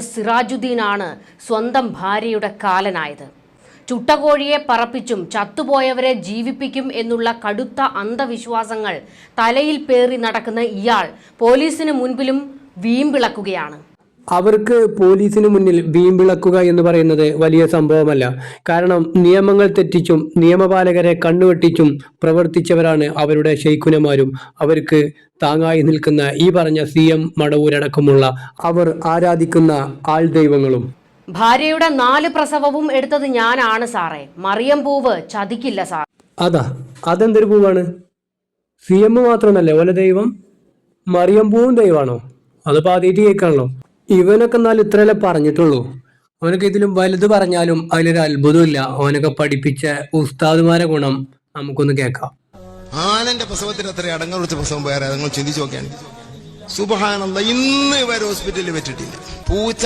സിറാജുദ്ദീനാണ് സ്വന്തം ഭാര്യയുടെ കാലനായത്. ചുട്ടകോഴിയെ പറപ്പിച്ചും ചത്തുപോയവരെ ജീവിപ്പിക്കും എന്നുള്ള കടുത്ത അന്ധവിശ്വാസങ്ങൾ തലയിൽ പേറി നടക്കുന്ന ഇയാൾ പോലീസിന് മുൻപിലും വീമ്പിളക്കുകയാണ്. അവർക്ക് പോലീസിന് മുന്നിൽ വീമ്പിളക്കുക എന്ന് പറയുന്നത് വലിയ സംഭവമല്ല. കാരണം നിയമങ്ങൾ തെറ്റിച്ചും നിയമപാലകരെ കണ്ണുവെട്ടിച്ചും പ്രവർത്തിച്ചവരാണ് അവരുടെ ശൈഖുനമാരും. അവർക്ക് താങ്ങായി നിൽക്കുന്ന ഈ പറഞ്ഞ സി എം മടവൂരടക്കമുള്ള അവർ ആരാധിക്കുന്ന ആൾ ദൈവങ്ങളും. ഭാര്യയുടെ നാല് പ്രസവവും എടുത്തത് ഞാനാണ് സാറേ. മറിയം പൂവ് ചതിക്കില്ല സാർ. അതാ അതെന്തൊരു പൂവാണ്? സി എം മാത്രമല്ലേ? ഓല ദൈവം? മറിയം പൂവും ദൈവമാണോ? അതിപ്പോ ആദ്യമായിട്ട് കേൾക്കാണല്ലോ. ഇവനൊക്കെ എന്നാൽ ഇത്രയല്ലേ പറഞ്ഞിട്ടുള്ളൂ. അവനൊക്കെ ഇതിലും വലുത് പറഞ്ഞാലും അതിലൊരു അത്ഭുതമില്ല. അവനൊക്കെ പഠിപ്പിച്ച ഉസ്താദുമാരെ ഗുണം നമുക്കൊന്ന് കേൾക്കാം. ആനന്റെ പ്രസവത്തിന് അത്ര അടങ്ങൾ വിളിച്ച പ്രസവം വേറെ നിങ്ങൾ ചിന്തിച്ചു നോക്കിയാണ് സുബഹാനല്ല ഇന്ന് വരെ ഹോസ്പിറ്റലിൽ പറ്റിട്ടില്ല പൂച്ച